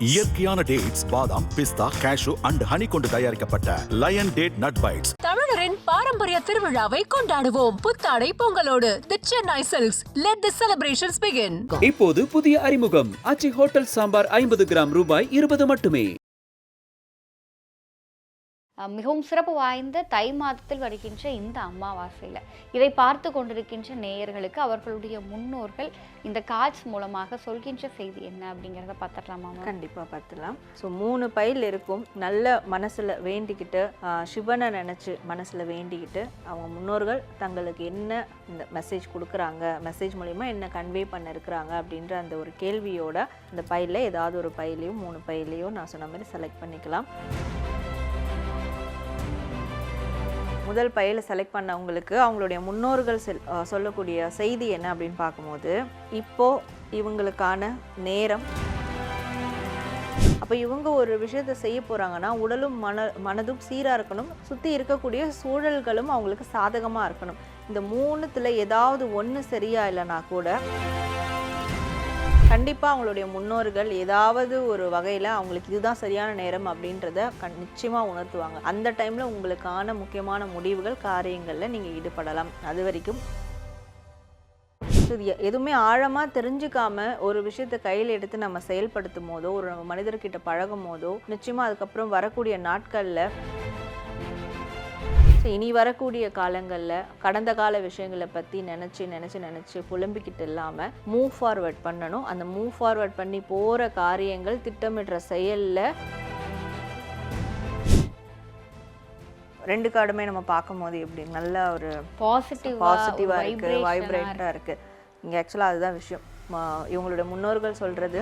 இயற்கையான டேட்ஸ் பாதாம் பிஸ்தா cash and honey கொண்டு தயாரிக்கப்பட்ட லயன் டேட் நட் பைட்ஸ் தமிழரின் பாரம்பரிய திருவிழாவை கொண்டாடுவோம். புத்தாடை பொங்கலோடு the Chennai silks let the celebrations begin இப்போது புதிய அறிமுகம். ஆச்சி ஹோட்டல் சாம்பார் ஐம்பது கிராம் ரூபாய் இருபது மட்டுமே. மிகவும் சிறப்பு வாய்ந்த தை மாதத்தில் வருகின்ற இந்த அமாவாசையில். இதை பார்த்து கொண்டிருக்கின்ற நேயர்களுக்கு அவர்களுடைய முன்னோர்கள் இந்த காட்ஸ் மூலமாக சொல்கின்ற செய்தி என்ன அப்படிங்கிறத பார்த்துடலாமா கண்டிப்பாக பார்த்துலாம் ஸோ மூணு பயில் இருக்கும். நல்ல மனசில் வேண்டிக்கிட்டு சிவனை நினச்சி மனசில் வேண்டிக்கிட்டு அவங்க முன்னோர்கள் தங்களுக்கு என்ன இந்த மெசேஜ் கொடுக்குறாங்க மெசேஜ் மூலிமா என்ன கன்வே பண்ண இருக்கிறாங்க அப்படின்ற அந்த ஒரு கேள்வியோட அந்த பையில் ஏதாவது ஒரு பயிலையும் மூணு பையிலையும் நான் சொன்ன மாதிரி செலக்ட் பண்ணிக்கலாம். முதல் பயில செலக்ட் பண்ணவங்களுக்கு அவங்களுடைய முன்னோர்கள் செல் சொல்லக்கூடிய செய்தி என்ன அப்படின்னு பார்க்கும்போது இப்போ இவங்களுக்கான நேரம். அப்போ இவங்க ஒரு விஷயத்த செய்ய போகிறாங்கன்னா உடலும் மன மனதும் சீராக இருக்கணும். சுற்றி இருக்கக்கூடிய சூழல்களும் அவங்களுக்கு சாதகமாக இருக்கணும். இந்த மூணுத்தில் ஏதாவது ஒன்று சரியா இல்லைனா கூட கண்டிப்பாக அவங்களுடைய முன்னோர்கள் ஏதாவது ஒரு வகையில் அவங்களுக்கு இதுதான் சரியான நேரம் அப்படின்றத கண் நிச்சயமாக உணர்த்துவாங்க. அந்த டைமில் உங்களுக்கான முக்கியமான முடிவுகள் காரியங்களில் நீங்கள் ஈடுபடலாம். அது வரைக்கும் இது எதுவுமே ஆழமாக தெரிஞ்சுக்காம ஒரு விஷயத்தை கையில் எடுத்து நம்ம செயல்படுத்தும் போதோ ஒரு நம்ம மனிதர்கிட்ட பழகும் போதோ நிச்சயமாக அதுக்கப்புறம் வரக்கூடிய நாட்களில் இனி வரக்கூடிய காலங்களில் கடந்த கால விஷயங்களை பற்றி நினச்சி நினச்சி நினச்சி புலம்பிக்கிட்டு இல்லாமல் மூவ் ஃபார்வர்ட் பண்ணணும். அந்த மூவ் ஃபார்வர்ட் பண்ணி போகிற காரியங்கள் திட்டமிடுற செயலில் ரெண்டு கார்டுமே நம்ம பார்க்கும்போது எப்படி நல்ல ஒரு பாசிட்டிவ் பாசிட்டிவாக இருக்குது வைப்ரேட்டாக இருக்குது இங்கே ஆக்சுவலாக அதுதான் விஷயம். ம- இவங்களோட முன்னோர்கள் சொல்கிறது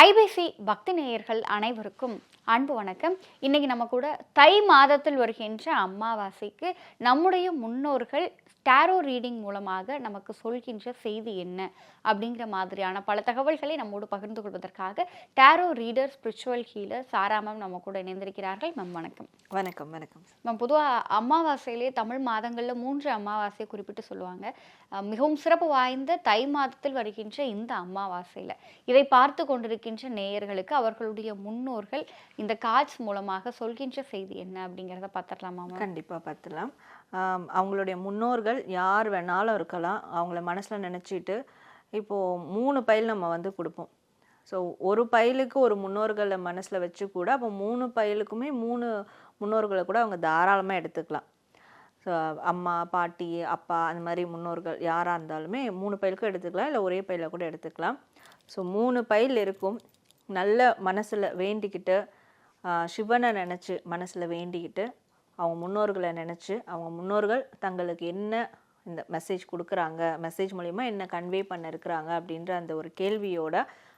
ஐபிசி பக்தி நேயர்கள் அனைவருக்கும் அன்பு வணக்கம். இன்னைக்கு நம்ம கூட தை மாதத்தில் வருகின்ற அமாவாசைக்கு நம்முடைய முன்னோர்கள் டேரோ ரீடிங் மூலமாக நமக்கு சொல்கின்ற செய்தி என்ன? அப்படிங்கிற மாதிரியான பல தகவல்களை நம்மோடு பகிர்ந்து கொள்வதற்காக tarot reader spiritual healer Sara ma'am நம்ம கூட இணைந்திருக்கிறார்கள். மேம் வணக்கம். வணக்கம் வணக்கம். மேம் பொதுவாக அமாவாசையிலே தமிழ் மாதங்களில் மூன்று அமாவாசையை குறிப்பிட்டு சொல்லுவாங்க. மிகவும் சிறப்பு வாய்ந்த தை மாதத்தில் வருகின்ற இந்த அமாவாசையில் இதை பார்த்து கொண்டிருக்கின்ற நேயர்களுக்கு அவர்களுடைய முன்னோர்கள் இந்த காட்ஸ் மூலமாக சொல்கின்ற செய்தி என்ன அப்படிங்கிறத பார்த்துடலாமா கண்டிப்பாக பார்த்துலாம் அவங்களுடைய முன்னோர்கள் யார் வேணாலும் இருக்கலாம். அவங்கள மனசில் நினச்சிட்டு இப்போது மூணு பைல் நம்ம வந்து கொடுப்போம். ஸோ ஒரு பைலுக்கு ஒரு முன்னோர்களை மனசில் வச்சு கூட அப்போ மூணு பைலுக்குமே மூணு முன்னோர்களை கூட அவங்க தாராளமாக எடுத்துக்கலாம். ஸோ அம்மா பாட்டி அப்பா அந்த மாதிரி முன்னோர்கள் யாராக இருந்தாலுமே மூணு பைலுக்கும் எடுத்துக்கலாம். இல்லை ஒரே பையில் கூட எடுத்துக்கலாம். ஸோ மூணு பைல் இருக்கும். நல்ல மனசில் வேண்டிக்கிட்டு சிவனை நினச்சி மனசில் வேண்டிக்கிட்டு அவங்க முன்னோர்களை நினச்சி அவங்க முன்னோர்கள் தங்களுக்கு என்ன இந்த மெசேஜ் கொடுக்குறாங்க மெசேஜ் மூலிமா என்ன கன்வே பண்ண இருக்கிறாங்க அப்படின்ற அந்த ஒரு கேள்வியோட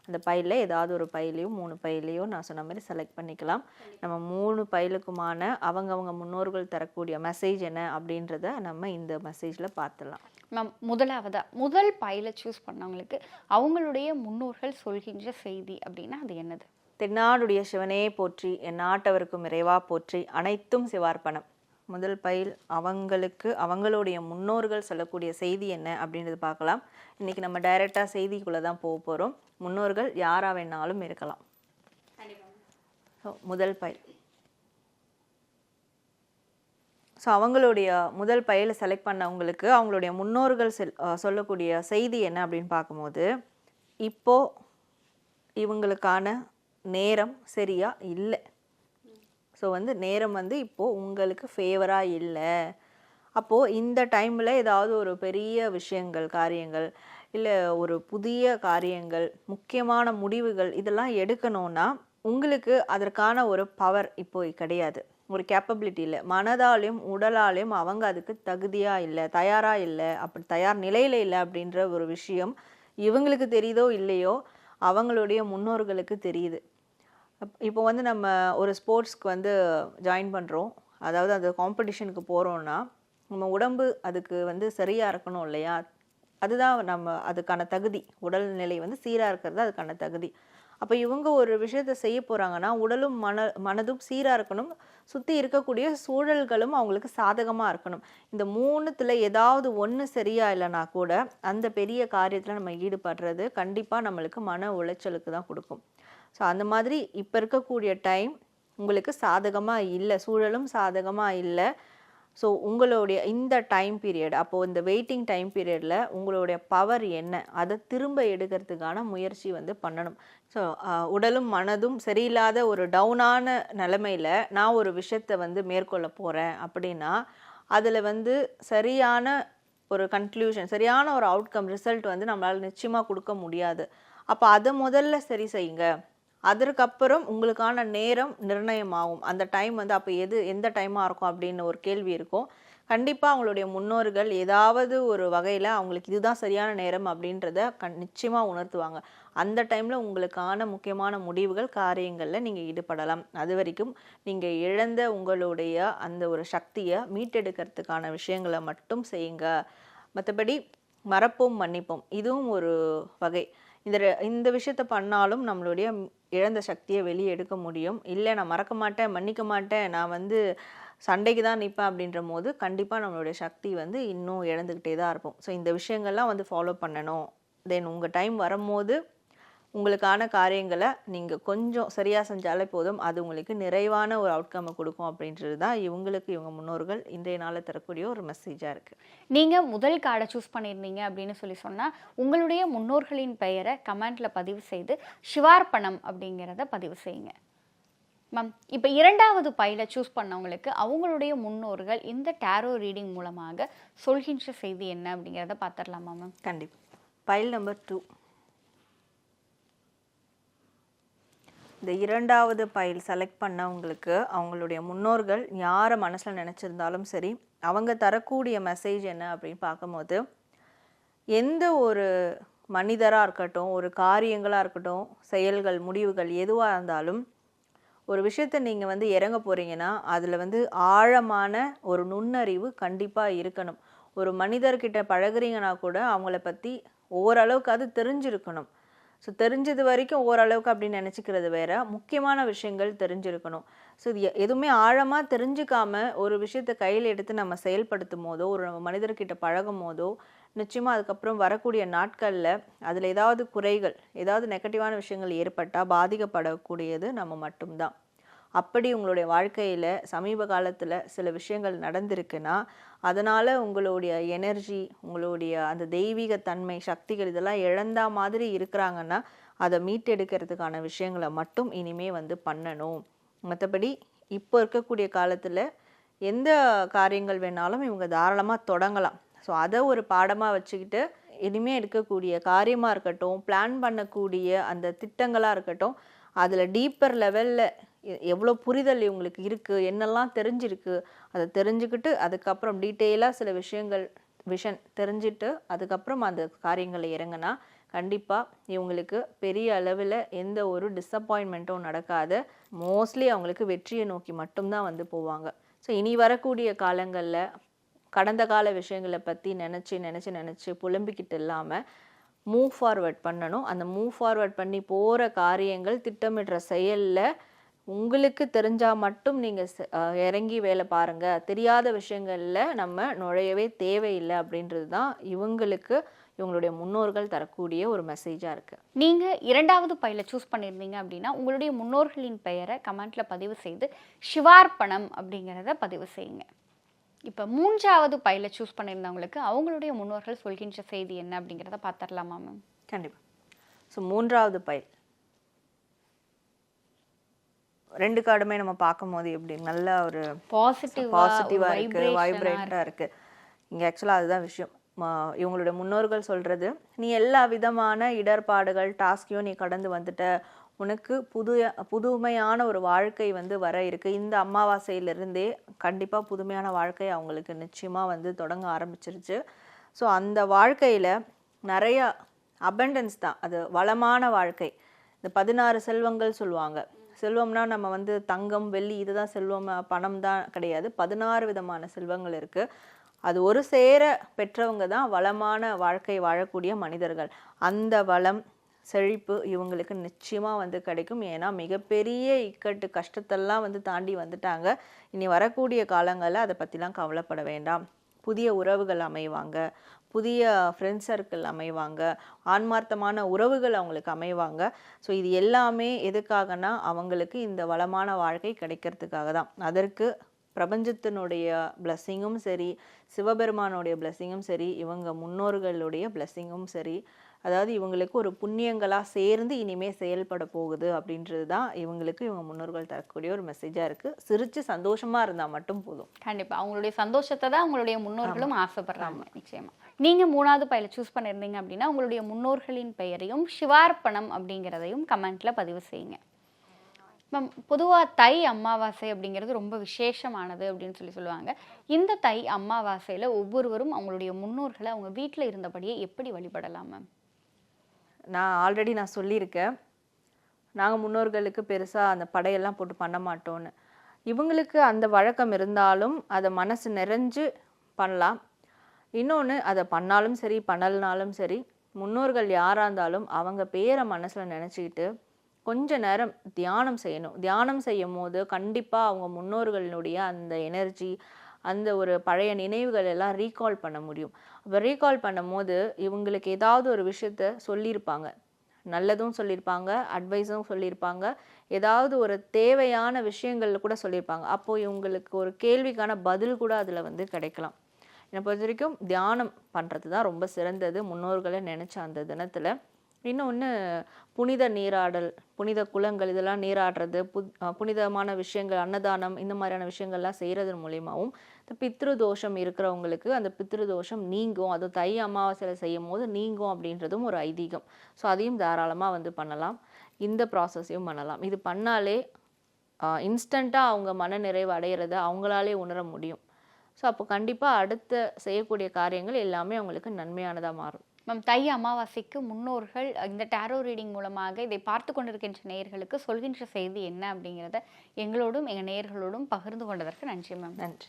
அந்த பையில் ஏதாவது ஒரு பையிலையும் மூணு பையிலையோ நான் சொன்ன மாதிரி செலக்ட் பண்ணிக்கலாம். நம்ம மூணு பயிலுக்குமான அவங்கவங்க முன்னோர்கள் தரக்கூடிய மெசேஜ் என்ன அப்படின்றத நம்ம இந்த மெசேஜில் பார்த்துடலாம் மேம் முதலாவதாக முதல் பையில சூஸ் பண்ணவங்களுக்கு அவங்களுடைய முன்னோர்கள் சொல்கின்ற செய்தி அப்படின்னா அது என்னது? தென்னாடுடைய சிவனே போற்றி என் நாட்டவருக்கும் இறைவா போற்றி அனைத்தும் சிவார்ப்பணம். முதல் பயில் அவங்களுக்கு அவங்களுடைய முன்னோர்கள் சொல்லக்கூடிய செய்தி என்ன அப்படின்றது பார்க்கலாம். இன்னைக்கு நம்ம டைரெக்டாக செய்திக்குள்ளே தான் போக போகிறோம் முன்னோர்கள் யாராக வேணாலும் இருக்கலாம். ஸோ முதல் பயில். ஸோ அவங்களுடைய முதல் பயில செலக்ட் பண்ணவங்களுக்கு அவங்களுடைய முன்னோர்கள் செல் சொல்லக்கூடிய செய்தி என்ன அப்படின்னு பார்க்கும்போது இப்போ இவங்களுக்கான நேரம் சரியா இல்லை. ஸோ வந்து நேரம் வந்து இப்போது உங்களுக்கு ஃபேவராக இல்லை. அப்போது இந்த டைமில் ஏதாவது ஒரு பெரிய விஷயங்கள் காரியங்கள் இல்லை ஒரு புதிய காரியங்கள் முக்கியமான முடிவுகள் இதெல்லாம் எடுக்கணும்னா உங்களுக்கு அதற்கான ஒரு பவர் இப்போ கிடையாது. ஒரு கேப்பபிலிட்டி இல்லை. மனதாலையும் உடலாலையும் அவங்க அதுக்கு தகுதியாக இல்லை தயாராக இல்லை. அப்படி தயார் நிலையில் இல்லை அப்படின்ற ஒரு விஷயம் இவங்களுக்கு தெரியுதோ இல்லையோ அவங்களுடைய முன்னோர்களுக்கு தெரியுது. இப்போ வந்து நம்ம ஒரு ஸ்போர்ட்ஸ்க்கு வந்து ஜாயின் பண்ணுறோம் அதாவது அந்த காம்படிஷனுக்கு போகிறோன்னா நம்ம உடம்பு அதுக்கு வந்து சரியாக இருக்கணும் இல்லையா? அதுதான் நம்ம அதுக்கான தகுதி. உடல்நிலை வந்து சீராக இருக்கிறது அதுக்கான தகுதி. அப்போ இவங்க ஒரு விஷயத்தை செய்ய போகிறாங்கன்னா உடலும் மன மனதும் சீராக இருக்கணும். சுற்றி இருக்கக்கூடிய சூழல்களும் அவங்களுக்கு சாதகமாக இருக்கணும். இந்த மூணுத்தில் ஏதாவது ஒன்று சரியா இல்லைனா கூட அந்த பெரிய காரியத்தில் நம்ம ஈடுபடுறது கண்டிப்பாக நம்மளுக்கு மன உளைச்சலுக்கு தான் கொடுக்கும். ஸோ அந்த மாதிரி இப்போ இருக்கக்கூடிய டைம் உங்களுக்கு சாதகமாக இல்லை சூழலும் சாதகமாக இல்லை. ஸோ உங்களுடைய இந்த டைம் பீரியட் அப்போது இந்த வெயிட்டிங் டைம் பீரியடில் உங்களுடைய பவர் என்ன? அதை திரும்ப எடுக்கிறதுக்கான முயற்சி வந்து பண்ணணும். ஸோ உடலும் மனதும் சரியில்லாத ஒரு டவுனான நிலமையில நான் ஒரு விஷயத்தை வந்து மேற்கொள்ள போகிறேன் அப்படின்னா அதில் வந்து சரியான ஒரு கன்க்ளூஷன் சரியான ஒரு அவுட்கம் ரிசல்ட் வந்து நம்மளால் நிச்சயமாக கொடுக்க முடியாது. அப்போ அதை முதல்ல சரி செய்யுங்க. அதற்கப்புறம் உங்களுக்கான நேரம் நிர்ணயமாகும். அந்த டைம் வந்து அப்போ எது எந்த டைமாக இருக்கும் அப்படின்னு ஒரு கேள்வி இருக்கும். கண்டிப்பாக அவங்களுடைய முன்னோர்கள் ஏதாவது ஒரு வகையில் அவங்களுக்கு இதுதான் சரியான நேரம் அப்படின்றத கண் நிச்சயமாக உணர்த்துவாங்க. அந்த டைமில் உங்களுக்கான முக்கியமான முடிவுகள் காரியங்களில் நீங்கள் ஈடுபடலாம். அது வரைக்கும் நீங்கள் இழந்த உங்களுடைய அந்த ஒரு சக்தியை மீட்டெடுக்கிறதுக்கான விஷயங்களை மட்டும் செய்யுங்க. மற்றபடி மறப்போம் மன்னிப்போம். இதுவும் ஒரு வகை. இந்த இந்த விஷயத்த பண்ணாலும் நம்மளுடைய இழந்த சக்தியை வெளியே எடுக்க முடியும். இல்லை நான் மறக்க மாட்டேன் மன்னிக்க மாட்டேன் நான் வந்து சண்டைக்கு தான் நிற்பேன் அப்படின்ற போது கண்டிப்பாக நம்மளுடைய சக்தி வந்து இன்னும் இழந்துக்கிட்டே தான் இருப்போம் ஸோ இந்த விஷயங்கள்லாம் வந்து ஃபாலோ பண்ணணும். தென் உங்கள் டைம் வரும்போது உங்களுக்கான காரியங்களை நீங்கள் கொஞ்சம் சரியாக செஞ்சாலே போதும். அது உங்களுக்கு நிறைவான ஒரு அவுட்கம்மை கொடுக்கும் அப்படின்றது தான் இவங்களுக்கு இவங்க முன்னோர்கள் இன்றைய நாளில் தரக்கூடிய ஒரு மெசேஜாக இருக்குது நீங்கள் முதல் கார்டை சூஸ் பண்ணியிருந்தீங்க அப்படின்னு சொல்லி சொன்னால் உங்களுடைய முன்னோர்களின் பெயரை கமெண்ட்டில் பதிவு செய்து சிவார்ப்பணம் அப்படிங்கிறத பதிவு செய்யுங்க. மேம் இப்போ இரண்டாவது பையில சூஸ் பண்ணவங்களுக்கு அவங்களுடைய முன்னோர்கள் இந்த டேரோ ரீடிங் மூலமாக சொல்கின்ற செய்தி என்ன அப்படிங்கிறத பார்த்துடலாமா மேம் கண்டிப்பாக பைல் நம்பர் டூ இந்த இரண்டாவது பைல் செலக்ட் பண்ணவங்களுக்கு அவங்களுடைய முன்னோர்கள் யாரை மனசில் நினச்சிருந்தாலும் சரி அவங்க தரக்கூடிய மெசேஜ் என்ன அப்படின்னு பார்க்கும்போது எந்த ஒரு மனிதராக இருக்கட்டும் ஒரு காரியங்களாக இருக்கட்டும் செயல்கள் முடிவுகள் எதுவாக இருந்தாலும் ஒரு விஷயத்தை நீங்கள் வந்து இறங்க போகிறீங்கன்னா அதில் வந்து ஆழமான ஒரு நுண்ணறிவு கண்டிப்பாக இருக்கணும். ஒரு மனிதர்கிட்ட பழகுறீங்கன்னா கூட அவங்கள பற்றி ஓரளவுக்கு அது தெரிஞ்சிருக்கணும். ஸோ தெரிஞ்சது வரைக்கும் ஓரளவுக்கு அப்படின்னு நினச்சிக்கிறது வேற. முக்கியமான விஷயங்கள் தெரிஞ்சிருக்கணும். ஸோ இது எ- எதுவுமே ஆழமாக தெரிஞ்சுக்காம ஒரு விஷயத்தை கையில் எடுத்து நம்ம செயல்படுத்தும் போதோ ஒரு நம்ம மனிதர்கிட்ட பழகும் போதோ நிச்சயமாக அதுக்கப்புறம் வரக்கூடிய நாட்களில் அதில் ஏதாவது குறைகள் ஏதாவது நெகட்டிவான விஷயங்கள் ஏற்பட்டால் பாதிக்கப்படக்கூடியது நம்ம மட்டும்தான். அப்படி உங்களுடைய வாழ்க்கையில் சமீப காலத்தில் சில விஷயங்கள் நடந்திருக்குன்னா அதனால் உங்களுடைய எனர்ஜி உங்களுடைய அந்த தெய்வீக தன்மை சக்திகள் இதெல்லாம் இழந்தா மாதிரி இருக்கிறாங்கன்னா அதை மீட்டெடுக்கிறதுக்கான விஷயங்களை மட்டும் இனிமே வந்து பண்ணணும். மற்றபடி இப்போ இருக்கக்கூடிய காலத்தில் எந்த காரியங்கள் வேணாலும் இவங்க தாராளமாக தொடங்கலாம். ஸோ அதை ஒரு பாடமாக வச்சுக்கிட்டு இனிமே இருக்கக்கூடிய காரியமாக இருக்கட்டும் பிளான் பண்ணக்கூடிய அந்த திட்டங்களாக இருக்கட்டும் அதில் டீப்பர் லெவலில் எவ்வளோ புரிதல் இவங்களுக்கு இருக்குது என்னெல்லாம் தெரிஞ்சிருக்கு அதை தெரிஞ்சுக்கிட்டு அதுக்கப்புறம் டீட்டெயிலாக சில விஷயங்கள் விஷன் தெரிஞ்சுட்டு அதுக்கப்புறம் அந்த காரியங்களை இறங்கினா கண்டிப்பாக இவங்களுக்கு பெரிய அளவில் எந்த ஒரு டிஸப்பாயின்மெண்ட்டும் நடக்காது. மோஸ்ட்லி அவங்களுக்கு வெற்றியை நோக்கி மட்டும்தான் வந்து போவாங்க. ஸோ இனி வரக்கூடிய காலங்களில் கடந்த கால விஷயங்களை பற்றி நினச்சி நினச்சி நினச்சி புலம்பிக்கிட்டு இல்லாமல் மூவ் ஃபார்வர்ட் பண்ணணும். அந்த மூவ் ஃபார்வர்ட் பண்ணி போகிற காரியங்கள் திட்டமிடுற செயலில் உங்களுக்கு தெரிஞ்சால் மட்டும் நீங்கள் இறங்கி வேலை பாருங்கள் தெரியாத விஷயங்களில் நம்ம நுழையவே தேவையில்லை அப்படின்றது தான் இவங்களுக்கு இவங்களுடைய முன்னோர்கள் தரக்கூடிய ஒரு மெசேஜாக இருக்குது நீங்கள் இரண்டாவது பையில சூஸ் பண்ணியிருந்தீங்க அப்படின்னா உங்களுடைய முன்னோர்களின் பெயரை கமெண்ட்டில் பதிவு செய்து சிவார்ப்பணம் அப்படிங்கிறத பதிவு செய்யுங்க. இப்போ மூன்றாவது பையில சூஸ் பண்ணியிருந்தவங்களுக்கு அவங்களுடைய முன்னோர்கள் சொல்கின்ற செய்தி என்ன அப்படிங்கிறத பார்த்துடலாமா மேம் கண்டிப்பாக ஸோ மூன்றாவது பைல். ரெண்டு கார்டுமே நம்ம பார்க்கும்போது எப்படி நல்ல ஒரு பாசிட்டிவ் பாசிட்டிவாக இருக்குது வைப்ரேட்டாக இருக்குது இங்கே ஆக்சுவலாக அதுதான் விஷயம். இவங்களுடைய முன்னோர்கள் சொல்கிறது நீ எல்லா விதமான இடர்பாடுகள் டாஸ்கையும் நீ கடந்து வந்துட்ட. உனக்கு புது புதுமையான ஒரு வாழ்க்கை வந்து வர இருக்கு. இந்த அமாவாசையிலிருந்தே கண்டிப்பாக புதுமையான வாழ்க்கை அவங்களுக்கு நிச்சயமாக வந்து தொடங்க ஆரம்பிச்சிருச்சு. ஸோ அந்த வாழ்க்கையில் நிறைய அபண்டன்ஸ் தான். அது வளமான வாழ்க்கை. இந்த பதினாறு செல்வங்கள் சொல்லுவாங்க. செல்வம்னா நம்ம வந்து தங்கம் வெள்ளி இதுதான் செல்வம் பணம் தான் கிடையாது. பதினாறு விதமான செல்வங்கள் இருக்குது அது ஒரு சேர பெற்றவங்க தான் வளமான வாழ்க்கை வாழக்கூடிய மனிதர்கள். அந்த வளம் செழிப்பு இவங்களுக்கு நிச்சயமாக வந்து கிடைக்கும். ஏன்னா மிகப்பெரிய இக்கட்டு கஷ்டத்தெல்லாம் வந்து தாண்டி வந்துட்டாங்க. இனி வரக்கூடிய காலங்களில் அதை பற்றிலாம் கவலைப்பட வேண்டாம். புதிய உறவுகள் அமைவாங்க. புதிய ஃப்ரெண்ட்ஸ் சர்க்கிள் அமைவாங்க. ஆன்மார்த்தமான உறவுகள் அவங்களுக்கு அமைவாங்க. ஸோ இது எல்லாமே எதுக்காகனா அவங்களுக்கு இந்த வளமான வாழ்க்கை கிடைக்கிறதுக்காக தான். அதற்கு பிரபஞ்சத்தினுடைய பிளஸ்ஸிங்கும் சரி சிவபெருமானுடைய பிளஸ்ஸிங்கும் சரி இவங்க முன்னோர்களுடைய பிளஸ்ஸிங்கும் சரி அதாவது இவங்களுக்கு ஒரு புண்ணியங்களாக சேர்ந்து இனிமே செயல்பட போகுது அப்படின்றது தான் இவங்களுக்கு இவங்க முன்னோர்கள் தரக்கூடிய ஒரு மெசேஜாக இருக்குது சிரித்து சந்தோஷமாக இருந்தால் மட்டும் போதும். கண்டிப்பா. அவங்களுடைய சந்தோஷத்தை தான் அவங்களுடைய முன்னோர்களும் ஆசைப்படுறாங்க. நிச்சயமா. நீங்க மூணாவது பையில சூஸ் பண்ணிருந்தீங்க அப்படின்னா உங்களுடைய முன்னோர்களின் பெயரையும் சிவார்ப்பணம் அப்படிங்கிறதையும் கமெண்ட்ல பதிவு செய்யுங்க. மேம் பொதுவாக தை அமாவாசை அப்படிங்கிறது ரொம்ப விசேஷமானது அப்படின்னு சொல்லி சொல்லுவாங்க. இந்த தை அமாவாசையில் ஒவ்வொருவரும் அவங்களுடைய முன்னோர்களை அவங்க வீட்டில் இருந்தபடியே எப்படி வழிபடலாம் மேம்? நான் ஆல்ரெடி நான் சொல்லியிருக்கேன். நாங்கள் முன்னோர்களுக்கு பெருசாக அந்த படையெல்லாம் போட்டு பண்ண மாட்டோன்னு இவங்களுக்கு அந்த வழக்கம் இருந்தாலும் அதை மனசு நிறைஞ்சு பண்ணலாம். இன்னொன்று அதை பண்ணாலும் சரி பண்ணலனாலும் சரி முன்னோர்கள் யாராக இருந்தாலும் அவங்க பேரை மனசில் நினச்சிக்கிட்டு கொஞ்ச நேரம் தியானம் செய்யணும். தியானம் செய்யும் போது கண்டிப்பாக அவங்க முன்னோர்களுடைய அந்த எனர்ஜி அந்த ஒரு பழைய நினைவுகள் எல்லாம் ரீகால் பண்ண முடியும். அப்போ ரீகால் பண்ணும்போது இவங்களுக்கு ஏதாவது ஒரு விஷயத்த சொல்லியிருப்பாங்க. நல்லதும் சொல்லியிருப்பாங்க அட்வைஸும் சொல்லியிருப்பாங்க. ஏதாவது ஒரு தேவையான விஷயங்கள் கூட சொல்லியிருப்பாங்க. அப்போது இவங்களுக்கு ஒரு கேள்விக்கான பதில் கூட அதில் வந்து கிடைக்கலாம். என்னை பொறுத்த வரைக்கும் தியானம் பண்ணுறது தான் ரொம்ப சிறந்தது. முன்னோர்களை நினச்ச அந்த தினத்தில். இன்னொன்று புனித நீராடல் புனித குளங்கள் இதெல்லாம் நீராடுறது பு புனிதமான விஷயங்கள் அன்னதானம் இந்த மாதிரியான விஷயங்கள்லாம் செய்கிறது மூலியமாகவும் இந்த பித்ரு தோஷம் இருக்கிறவங்களுக்கு அந்த பித்ரு தோஷம் நீங்கும். அது தை அமாவாசையில் செய்யும் போது நீங்கும் அப்படின்றதும் ஒரு ஐதீகம். ஸோ அதையும் தாராளமாக வந்து பண்ணலாம். இந்த ப்ராசஸையும் பண்ணலாம். இது பண்ணாலே இன்ஸ்டண்ட்டாக அவங்க மன நிறைவு அடையிறத அவங்களாலே உணர முடியும். ஸோ அப்போ கண்டிப்பாக அடுத்த செய்யக்கூடிய காரியங்கள் எல்லாமே அவங்களுக்கு நன்மையானதாக மாறும். மேம் தை அமாவாசைக்கு முன்னோர்கள் இந்த டேரோ ரீடிங் மூலமாக இதை பார்த்து கொண்டிருக்கின்ற நேயர்களுக்கு சொல்கின்ற செய்தி என்ன அப்படிங்கிறத எங்களோடும் எங்கள் நேயர்களோடும் பகிர்ந்து கொண்டதற்கு நன்றி மேம் நன்றி.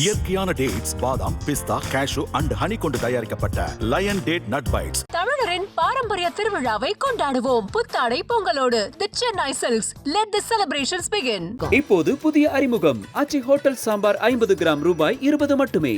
இயற்கையான டேட்ஸ் பாதாம் பிஸ்தா கேஷு அண்ட் ஹனி கொண்டு தயாரிக்கப்பட்ட லயன் டேட் நட் பைட்ஸ் தமிழரின் பாரம்பரிய திருவிழாவை கொண்டாடுவோம். புத்தாடை பொங்கலோடு the Chennai silks let the celebrations begin இப்போது புதிய அறிமுகம். ஆச்சி ஹோட்டல் சாம்பார் ஐம்பது கிராம் ரூபாய் இருபது மட்டுமே.